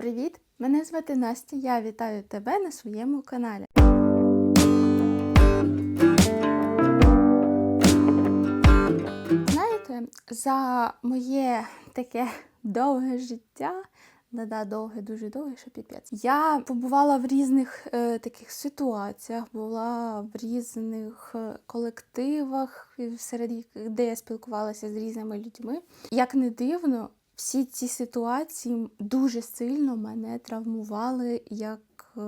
Привіт! Мене звати Настя. Я вітаю тебе на своєму каналі. Знаєте, за моє таке довге життя, да-да, довге, дуже довге, що піпець. Я побувала в різних е, таких ситуаціях, була в різних е, колективах, серед яких- де я спілкувалася з різними людьми. Як не дивно, всі ці ситуації дуже сильно мене травмували як е,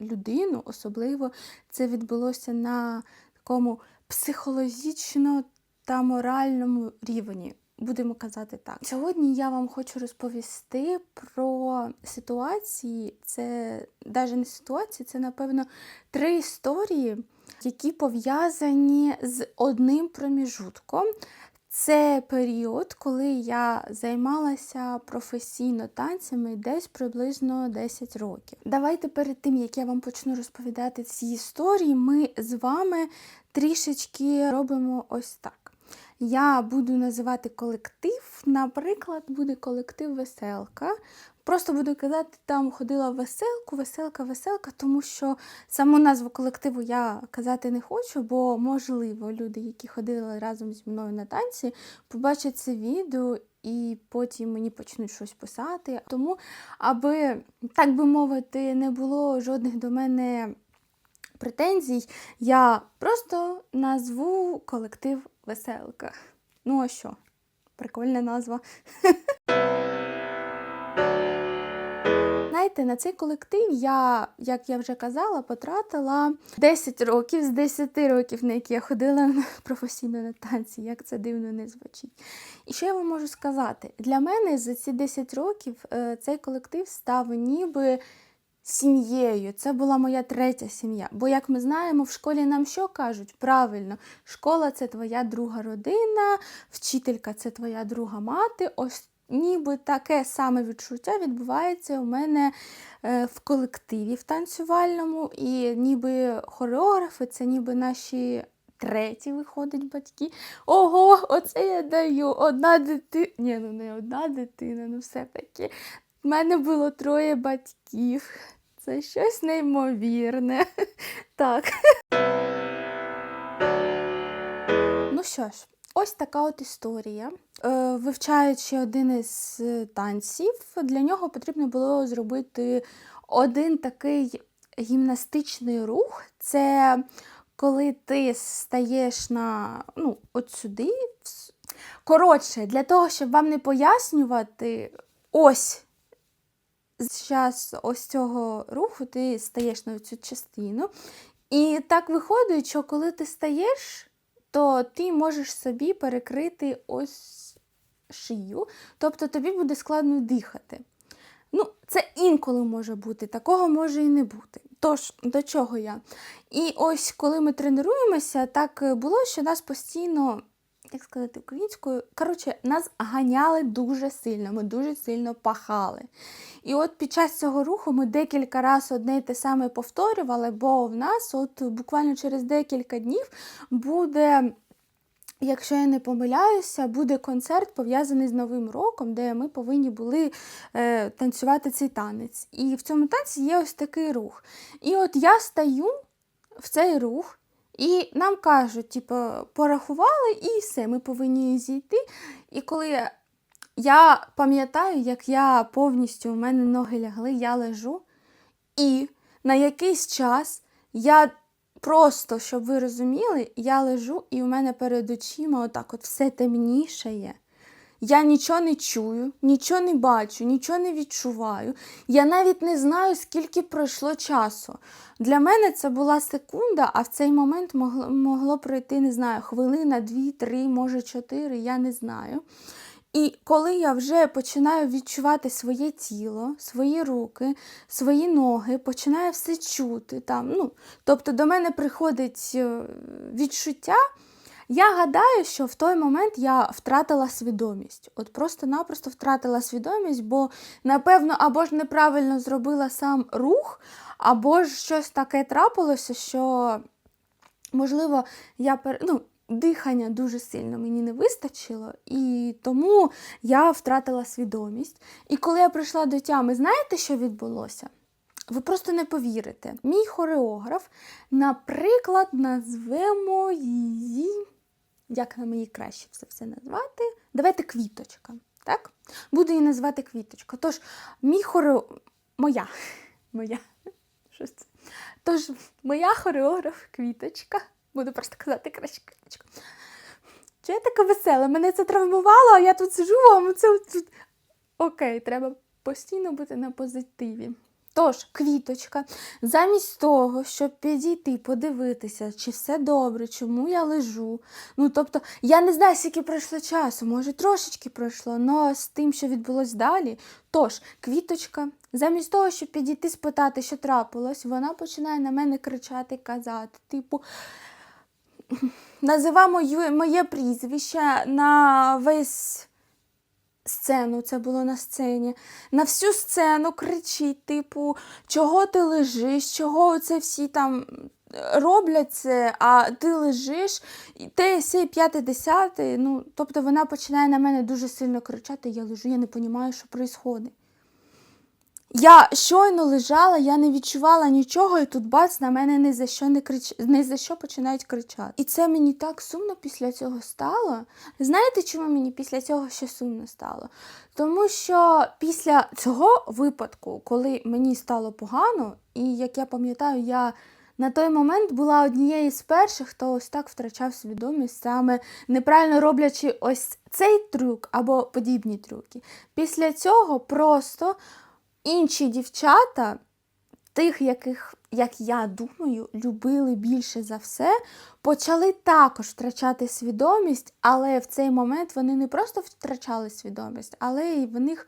людину. Особливо це відбулося на такому психологічно та моральному рівні. Будемо казати так. Сьогодні я вам хочу розповісти про ситуації. Це навіть не ситуації, це напевно три історії, які пов'язані з одним проміжутком. Це період, коли я займалася професійно танцями десь приблизно 10 років. Давайте перед тим, як я вам почну розповідати ці історії, ми з вами трішечки робимо ось так. Я буду називати колектив. Наприклад, буде колектив Веселка. Просто буду казати, там ходила веселку, веселка, веселка, тому що саму назву колективу я казати не хочу, бо можливо люди, які ходили разом зі мною на танці, побачать це відео і потім мені почнуть щось писати. Тому, аби, так би мовити, не було жодних до мене претензій, я просто назву колектив Веселка. Ну а що? Прикольна назва. Знаєте, на цей колектив я, як я вже казала, потратила 10 років з 10 років, на які я ходила професійно на танці, як це дивно не звучить. І що я вам можу сказати? Для мене за ці 10 років е, цей колектив став ніби сім'єю. Це була моя третя сім'я. Бо, як ми знаємо, в школі нам що кажуть? Правильно, школа це твоя друга родина, вчителька це твоя друга мати. Ось ніби таке саме відчуття відбувається у мене е, в колективі в танцювальному, і ніби хореографи це ніби наші. Треті виходить батьки. Ого, оце я даю. Одна дитина. Ні, ну не одна дитина, ну все-таки. У мене було троє батьків. Це щось неймовірне. Так. Ну що ж, ось така от історія. Е, Вивчаючи один із танців, для нього потрібно було зробити один такий гімнастичний рух. Це коли ти стаєш на ну, от сюди. Коротше, для того, щоб вам не пояснювати, ось час ось цього руху ти стаєш на цю частину. І так виходить, що коли ти стаєш, то ти можеш собі перекрити ось шию, тобто тобі буде складно дихати. Ну, це інколи може бути, такого може і не бути. Тож, до чого я? І ось коли ми тренуємося, так було, що нас постійно, як сказати українською, коротше, нас ганяли дуже сильно, ми дуже сильно пахали. І от під час цього руху ми декілька разів одне й те саме повторювали, бо в нас от буквально через декілька днів буде. Якщо я не помиляюся, буде концерт пов'язаний з Новим роком, де ми повинні були е, танцювати цей танець. І в цьому танці є ось такий рух. І от я стаю в цей рух, і нам кажуть, типу, порахували, і все, ми повинні зійти. І коли я, пам'ятаю, як я повністю у мене ноги лягли, я лежу, і на якийсь час я просто, щоб ви розуміли, я лежу і у мене перед очима отак от все темнішає. Я нічого не чую, нічого не бачу, нічого не відчуваю. Я навіть не знаю, скільки пройшло часу. Для мене це була секунда, а в цей момент могло, могло пройти, не знаю, хвилина, дві, три, може чотири, я не знаю. І коли я вже починаю відчувати своє тіло, свої руки, свої ноги, починаю все чути. Там, ну, тобто до мене приходить е, відчуття, я гадаю, що в той момент я втратила свідомість. От просто-напросто втратила свідомість, бо, напевно, або ж неправильно зробила сам рух, або ж щось таке трапилося, що, можливо, я пер... ну, дихання дуже сильно мені не вистачило, і тому я втратила свідомість. І коли я прийшла до тями, знаєте, що відбулося? Ви просто не повірите. Мій хореограф, наприклад, назвемо її, як нам її краще все все назвати? Давайте квіточка. Так? Буду її назвати квіточка. Тож, мій хоре... моя. Моя. Що це? Тож, моя хореограф квіточка. Буду просто казати краще квіточка. Чи я така весела? Мене це травмувало, а я тут сижу, а це. Окей, треба постійно бути на позитиві. Тож, квіточка, замість того, щоб підійти, подивитися, чи все добре, чому я лежу. Ну, тобто, я не знаю, скільки пройшло часу, може, трошечки пройшло, але з тим, що відбулось далі. Тож, квіточка, замість того, щоб підійти спитати, що трапилось, вона починає на мене кричати, казати, типу. Назива моє, моє прізвище на весь сцену, це було на сцені. На всю сцену кричить, типу, чого ти лежиш, чого це всі там роблять це, а ти лежиш, і те, сей, п'яте, десяте. Ну, тобто вона починає на мене дуже сильно кричати, я лежу, я не розумію, що відбувається. Я щойно лежала, я не відчувала нічого, і тут бац на мене не за що не крич... не за що починають кричати. І це мені так сумно після цього стало. Знаєте, чому мені після цього ще сумно стало? Тому що після цього випадку, коли мені стало погано, і як я пам'ятаю, я на той момент була однією з перших, хто ось так втрачав свідомість, саме неправильно роблячи ось цей трюк або подібні трюки. Після цього просто інші дівчата, тих, яких, як я думаю, любили більше за все, почали також втрачати свідомість, але в цей момент вони не просто втрачали свідомість, але і в них,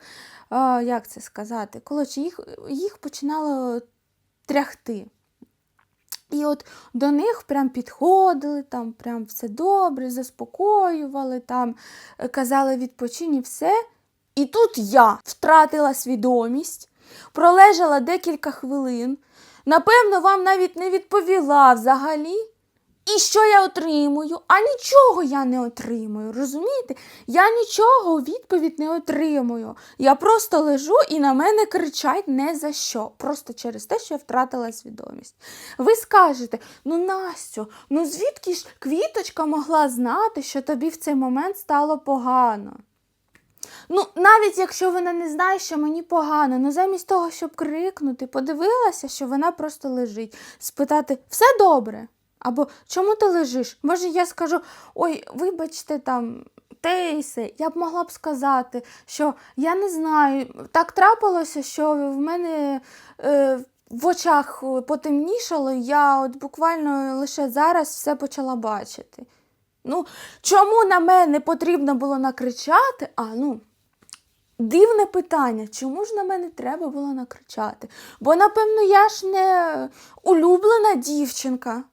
е, як це сказати, коротше, їх, їх починало тряхти. І от до них прям підходили, там прям все добре, заспокоювали, там е, казали відпочинь і все. І тут я втратила свідомість, пролежала декілька хвилин, напевно, вам навіть не відповіла взагалі. І що я отримую? А нічого я не отримую, розумієте? Я нічого у відповідь не отримую. Я просто лежу і на мене кричать не за що. Просто через те, що я втратила свідомість. Ви скажете, ну Настю, ну звідки ж квіточка могла знати, що тобі в цей момент стало погано? Ну, навіть якщо вона не знає, що мені погано, ну замість того, щоб крикнути, подивилася, що вона просто лежить, спитати все добре? Або чому ти лежиш? Може, я скажу, ой, вибачте там. Те. Я б могла б сказати, що я не знаю, так трапилося, що в мене е, в очах потемнішало, я от буквально лише зараз все почала бачити. Ну, чому на мене потрібно було накричати? А, ну, дивне питання, чому ж на мене треба було накричати? Бо, напевно, я ж не улюблена дівчинка.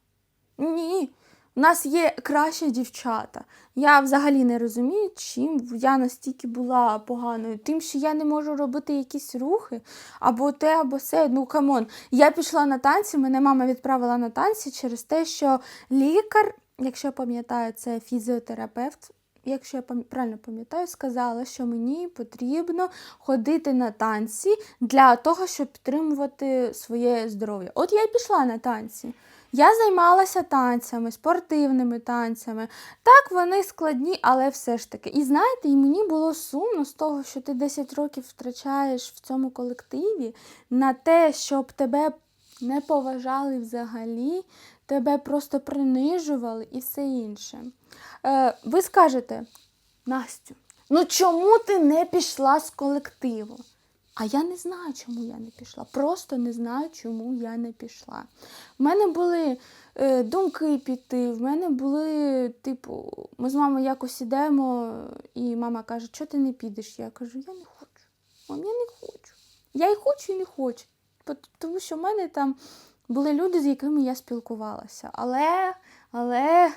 Ні, у нас є кращі дівчата. Я взагалі не розумію, чим я настільки була поганою. Тим, що я не можу робити якісь рухи, або те, або все. Ну, камон. Я пішла на танці, мене мама відправила на танці через те, що лікар, якщо я пам'ятаю, це фізіотерапевт. Якщо я правильно пам'ятаю, сказала, що мені потрібно ходити на танці для того, щоб підтримувати своє здоров'я. От я й пішла на танці. Я займалася танцями, спортивними танцями. Так, вони складні, але все ж таки. І знаєте, і мені було сумно з того, що ти 10 років втрачаєш в цьому колективі на те, щоб тебе не поважали взагалі, тебе просто принижували і все інше. Е, Ви скажете, Настю, ну чому ти не пішла з колективу? А я не знаю, чому я не пішла. Просто не знаю, чому я не пішла. В мене були е, думки піти, в мене були, типу, ми з мамою якось ідемо, і мама каже, що ти не підеш? Я кажу, я не хочу. Мам, я не хочу. Я і хочу, і не хочу. Тому що в мене там були люди, з якими я спілкувалася. Але, але.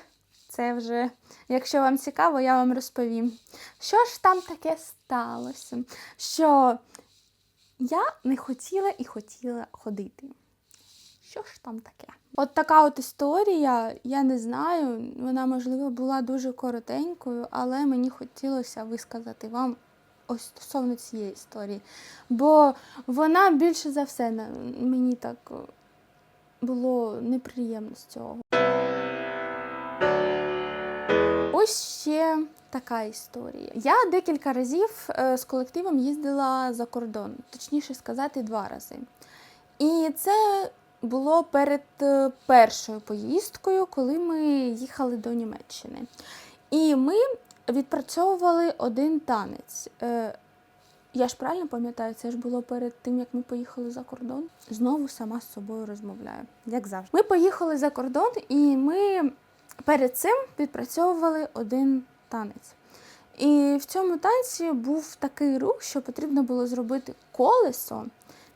Це вже, якщо вам цікаво, я вам розповім. Що ж там таке сталося? Що я не хотіла і хотіла ходити. що ж там таке? От така от історія, я не знаю, вона, можливо, була дуже коротенькою, але мені хотілося висказати вам ось стосовно цієї історії. Бо вона більше за все мені так було неприємно з цього. Ось ще така історія. Я декілька разів е, з колективом їздила за кордон, точніше сказати, два рази. І це було перед е, першою поїздкою, коли ми їхали до Німеччини. І ми відпрацьовували один танець. Я ж правильно пам'ятаю, це ж було перед тим, як ми поїхали за кордон. Знову сама з собою розмовляю, як завжди. Ми поїхали за кордон, і ми перед цим відпрацьовували один танець. І в цьому танці був такий рух, що потрібно було зробити колесо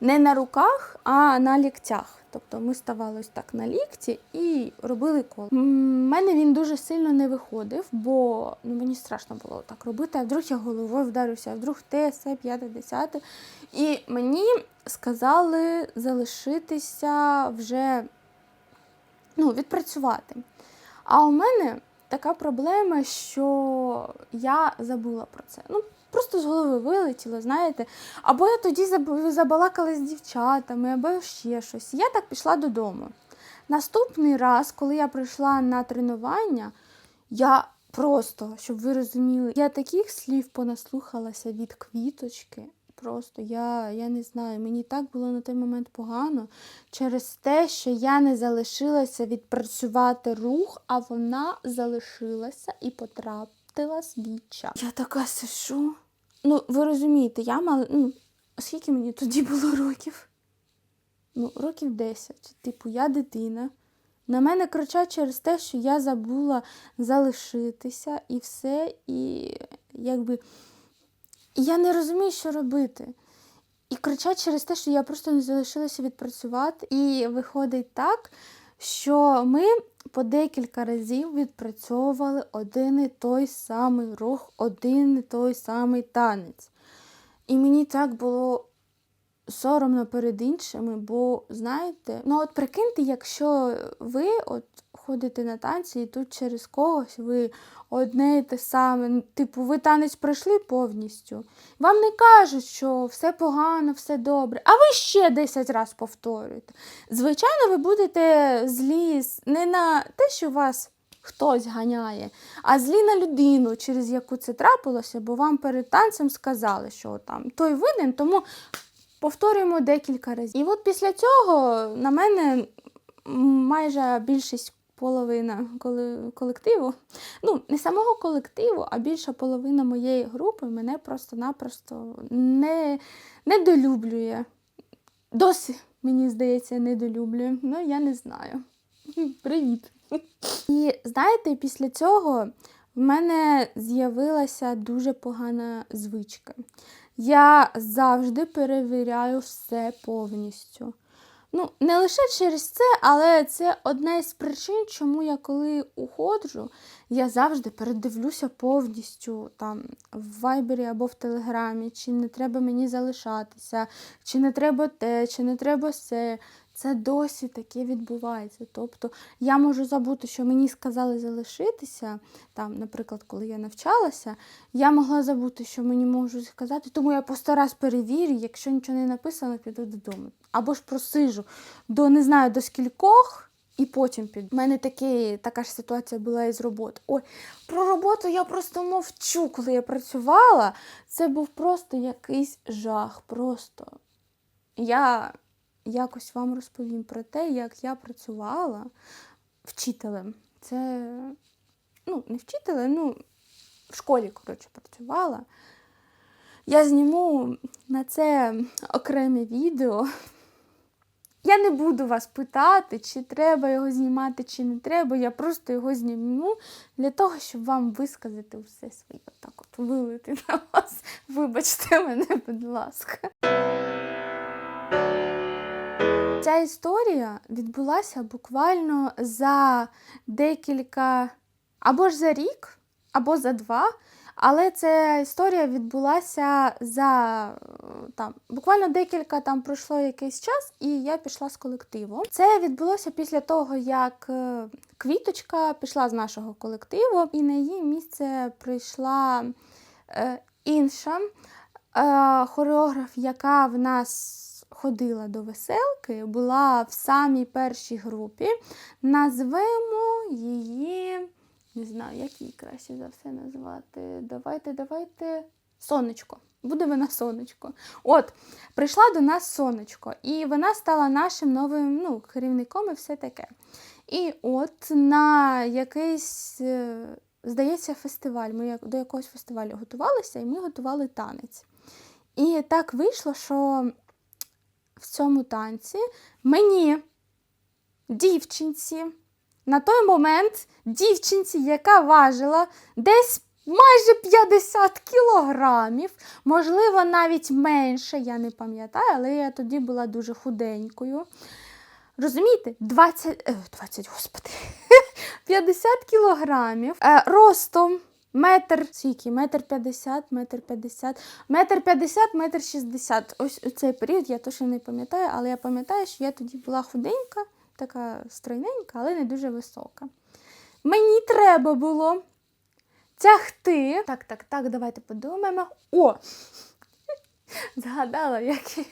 не на руках, а на ліктях. Тобто ми ставали ось так на лікті і робили коло. У мене він дуже сильно не виходив, бо ну, мені страшно було так робити, а вдруг я головою вдарився, а вдруг те, все, п'яте, десяте. І мені сказали залишитися вже ну, відпрацювати. А у мене така проблема, що я забула про це. Ну, просто з голови вилетіло, знаєте. Або я тоді забалакала з дівчатами, або ще щось. Я так пішла додому. Наступний раз, коли я прийшла на тренування, я просто, щоб ви розуміли, я таких слів понаслухалася від квіточки. Просто я, я не знаю, мені так було на той момент погано через те, що я не залишилася відпрацювати рух, а вона залишилася і потрапила свій час. Я така сишу. Ну, ви розумієте, я мала. Ну, скільки мені тоді було років? Ну, років 10. Типу, я дитина. На мене кричать через те, що я забула залишитися і все, і якби. І я не розумію, що робити. І кричать через те, що я просто не залишилася відпрацювати. І виходить так, що ми по декілька разів відпрацьовували один і той самий рух, один і той самий танець. І мені так було соромно перед іншими, бо знаєте, ну от прикиньте, якщо ви от ходите на танці і тут через когось ви одне і те саме, типу, ви танець пройшли повністю. Вам не кажуть, що все погано, все добре, а ви ще 10 разів повторюєте. Звичайно, ви будете злі не на те, що вас хтось ганяє, а злі на людину, через яку це трапилося, бо вам перед танцем сказали, що там той винен, тому повторюємо декілька разів. І от після цього на мене майже більшість половина колективу, ну не самого колективу, а більша половина моєї групи мене просто-напросто не недолюблює. Досі, мені здається, недолюблює. Ну, я не знаю. Привіт. І знаєте, після цього в мене з'явилася дуже погана звичка. Я завжди перевіряю все повністю. Ну, не лише через це, але це одна із причин, чому я коли уходжу, я завжди передивлюся повністю там в Вайбері або в Телеграмі, чи не треба мені залишатися, чи не треба те, чи не треба все. Це досі таке відбувається. Тобто я можу забути, що мені сказали залишитися, там, наприклад, коли я навчалася, я могла забути, що мені можуть сказати, тому я по сто раз перевірю, якщо нічого не написано, піду додому. Або ж просижу до не знаю до скількох. І потім під У мене такі, така ж ситуація була і з роботи. Ой, про роботу я просто мовчу, коли я працювала. Це був просто якийсь жах. Просто я якось вам розповім про те, як я працювала вчителем. Це ну, не вчителем, ну, в школі, коротше, працювала. Я зніму на це окреме відео. Я не буду вас питати, чи треба його знімати, чи не треба. Я просто його зніму для того, щоб вам висказати все своє. Отак от вилити на вас. Вибачте мене, будь ласка. Ця історія відбулася буквально за декілька або ж за рік, або за два. Але ця історія відбулася за там буквально декілька там пройшло якийсь час, і я пішла з колективу. Це відбулося після того, як е, Квіточка пішла з нашого колективу, і на її місце прийшла е, інша е, хореограф, яка в нас ходила до веселки, була в самій першій групі. Назвемо її, не знаю, як її краще за все назвати. Давайте, давайте. Сонечко. Буде вона сонечко. От, прийшла до нас сонечко, і вона стала нашим новим ну, керівником і все таке. І от на якийсь, е, здається, фестиваль. Ми до якогось фестивалю готувалися, і ми готували танець. І так вийшло, що в цьому танці мені, дівчинці, на той момент дівчинці, яка важила десь майже 50 кілограмів, можливо, навіть менше, я не пам'ятаю, але я тоді була дуже худенькою. Розумієте, 20, е, 20, господи, 50 кілограмів, е, ростом метр, скільки, метр 50, метр 50, метр 50, метр 60. Ось у цей період я точно не пам'ятаю, але я пам'ятаю, що я тоді була худенька, така стройненька, але не дуже висока. Мені треба було тягти. Так, так, так, давайте подумаємо. О! Згадала, як я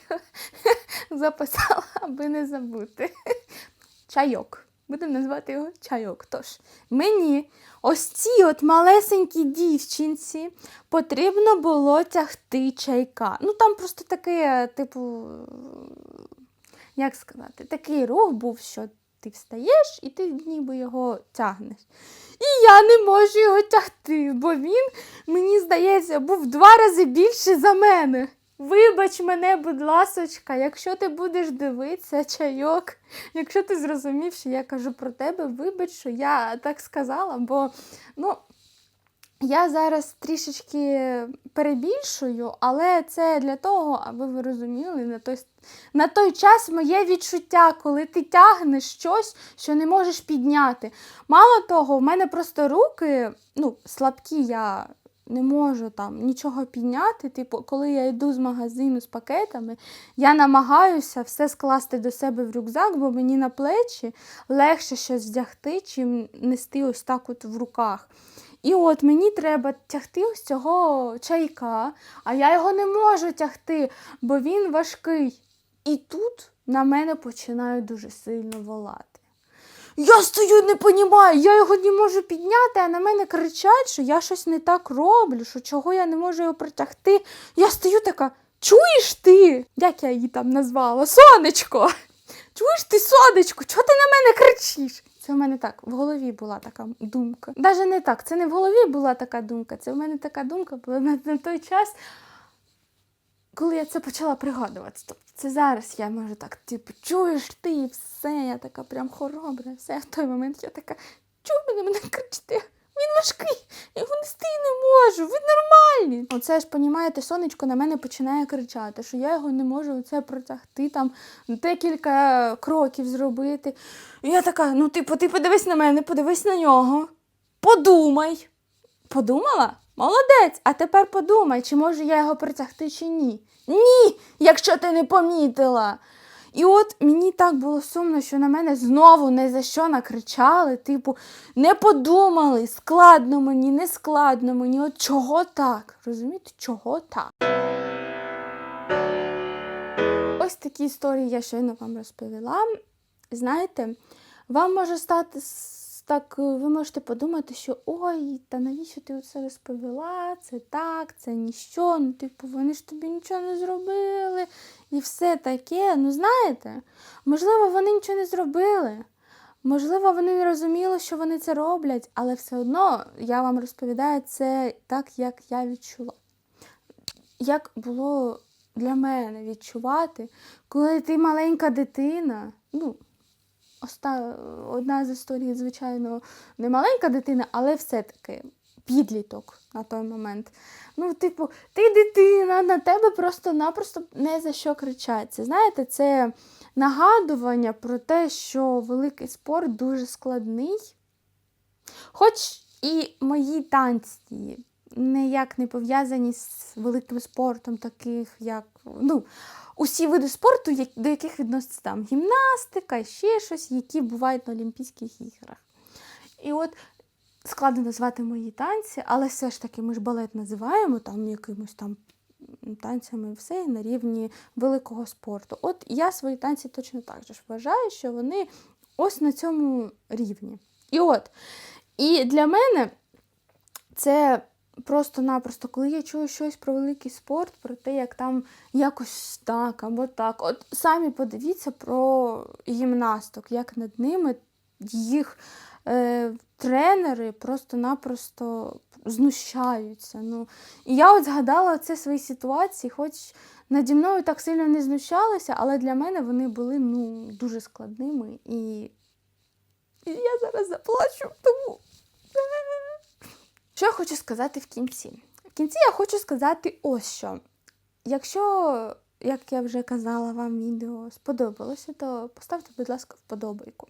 записала, аби не забути. Чайок. Будемо назвати його чайок. Тож, мені ось цій от малесенькій дівчинці потрібно було тягти чайка. Ну там просто таке, типу, як сказати, такий рух був, що ти встаєш і ти ніби його тягнеш. І я не можу його тягти, бо він, мені здається, був два рази більший за мене. Вибач мене, будь ласочка, якщо ти будеш дивитися чайок, якщо ти зрозумів, що я кажу про тебе, вибач, що я так сказала, бо ну, я зараз трішечки перебільшую, але це для того, аби ви розуміли, на той, на той час моє відчуття, коли ти тягнеш щось, що не можеш підняти. Мало того, в мене просто руки ну, слабкі, я не можу там нічого підняти. Типу, коли я йду з магазину з пакетами, я намагаюся все скласти до себе в рюкзак, бо мені на плечі легше щось вдягти, чим нести ось так от в руках. І от мені треба тягти ось цього чайка, а я його не можу тягти, бо він важкий. І тут на мене починають дуже сильно волати. Я стою, не понімаю, я його не можу підняти, а на мене кричать, що я щось не так роблю, що чого я не можу його притягти. Я стою така, чуєш ти? Як я її там назвала? Сонечко! Чуєш ти, сонечко, чого ти на мене кричиш? Це в мене так, в голові була така думка. Даже не так, це не в голові була така думка, це в мене така думка була на, той час, коли я це почала пригадувати. Це зараз я можу так, типу, чуєш ти і все, я така прям хоробра, все. В той момент я така, ви на мене кричите? Він важкий, я його нести не можу, ви нормальні. Оце ж, понімаєте, сонечко на мене починає кричати, що я його не можу оце протягти, там декілька кроків зробити. І я така, ну типу, ти подивись на мене, подивись на нього. Подумай. Подумала? Молодець, а тепер подумай, чи можу я його притягти, чи ні. Ні, якщо ти не помітила. І от мені так було сумно, що на мене знову не за що накричали, типу, не подумали, складно мені, не складно мені. От чого так? Розумієте, чого так? Ось такі історії я щойно вам розповіла. Знаєте, вам може стати так, е, ви можете подумати, що ой, та навіщо ти це розповіла? Це так, це ніщо. Ну, типу, вони ж тобі нічого не зробили і все таке. Ну, знаєте, можливо, вони нічого не зробили. Можливо, вони не розуміли, що вони це роблять, але все одно я вам розповідаю це так, як я відчула. Як було для мене відчувати, коли ти маленька дитина, ну. Одна з історій, звичайно, не маленька дитина, але все-таки підліток на той момент. Ну, типу, ти дитина, на тебе просто-напросто не за що кричать. Це, знаєте, це нагадування про те, що великий спорт дуже складний. Хоч і мої танці ніяк не пов'язані з великим спортом, таких як ну, усі види спорту, до яких відноситься там гімнастика, ще щось, які бувають на Олімпійських іграх. І от складно назвати мої танці, але все ж таки ми ж балет називаємо там якимось там танцями все на рівні великого спорту. От я свої танці точно так же ж вважаю, що вони ось на цьому рівні. І от, і для мене це просто-напросто, коли я чую щось про великий спорт, про те, як там якось так або так. От самі подивіться про гімнасток, як над ними їх е, тренери просто-напросто знущаються. Ну, і я от згадала це свої ситуації, хоч наді мною так сильно не знущалися, але для мене вони були ну, дуже складними. І, і я зараз заплачу, тому. Що я хочу сказати в кінці? В кінці я хочу сказати ось що. Якщо, як я вже казала, вам відео сподобалося, то поставте, будь ласка, вподобайку.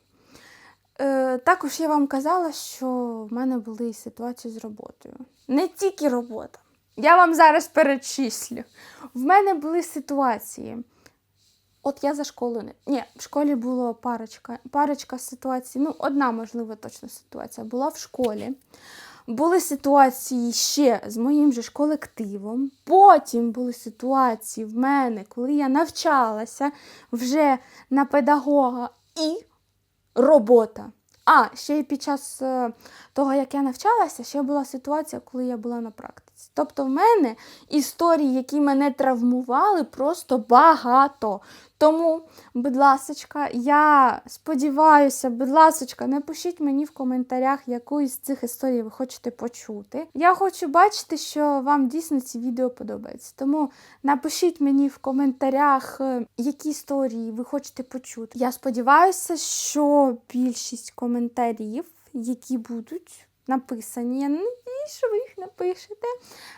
Е, також я вам казала, що в мене були ситуації з роботою. Не тільки робота. Я вам зараз перечислю. В мене були ситуації. От я за школу не. Ні, в школі було парочка, парочка ситуацій. Ну, одна, можливо, точно ситуація була в школі. Були ситуації ще з моїм же ж колективом. Потім були ситуації в мене, коли я навчалася вже на педагога і робота. А, ще й під час е, того, як я навчалася, ще була ситуація, коли я була на практиці. Тобто в мене історії, які мене травмували, просто багато. Тому, будь ласочка, я сподіваюся, будь ласочка, напишіть мені в коментарях, яку із цих історій ви хочете почути. Я хочу бачити, що вам дійсно ці відео подобаються. Тому напишіть мені в коментарях, е, які історії ви хочете почути. Я сподіваюся, що більшість коментарів, які будуть написані, надіюсь, що ви їх напишете.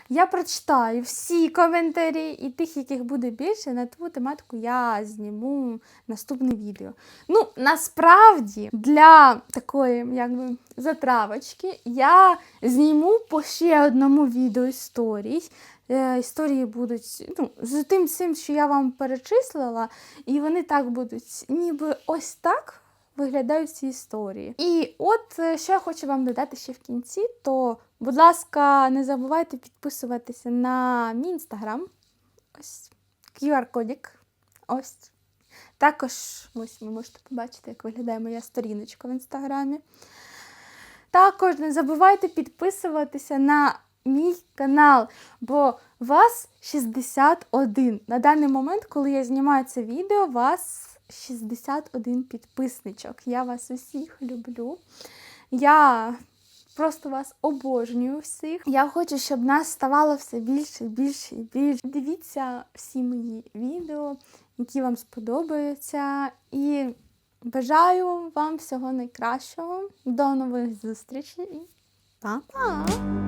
Я прочитаю всі коментарі і тих, яких буде більше, на ту тематику я зніму наступне відео. Ну, насправді, для такої якби затравочки я зніму по ще одному відео історій. Е, Історії будуть ну, з тим, цим, що я вам перечислила, і вони так будуть, ніби ось так виглядають ці історії. І от е, що я хочу вам додати ще в кінці, то, будь ласка, не забувайте підписуватися на мій інстаграм. Ось QR-кодик. Ось. Також ось ви можете побачити, як виглядає моя сторіночка в інстаграмі. Також не забувайте підписуватися на мій канал, бо вас 61. На даний момент, коли я знімаю це відео, вас 61 підписничок. Я вас усіх люблю. Я просто вас обожнюю всіх. Я хочу, щоб нас ставало все більше, більше і більше. Дивіться всі мої відео, які вам сподобаються. І бажаю вам всього найкращого. До нових зустрічей па-па!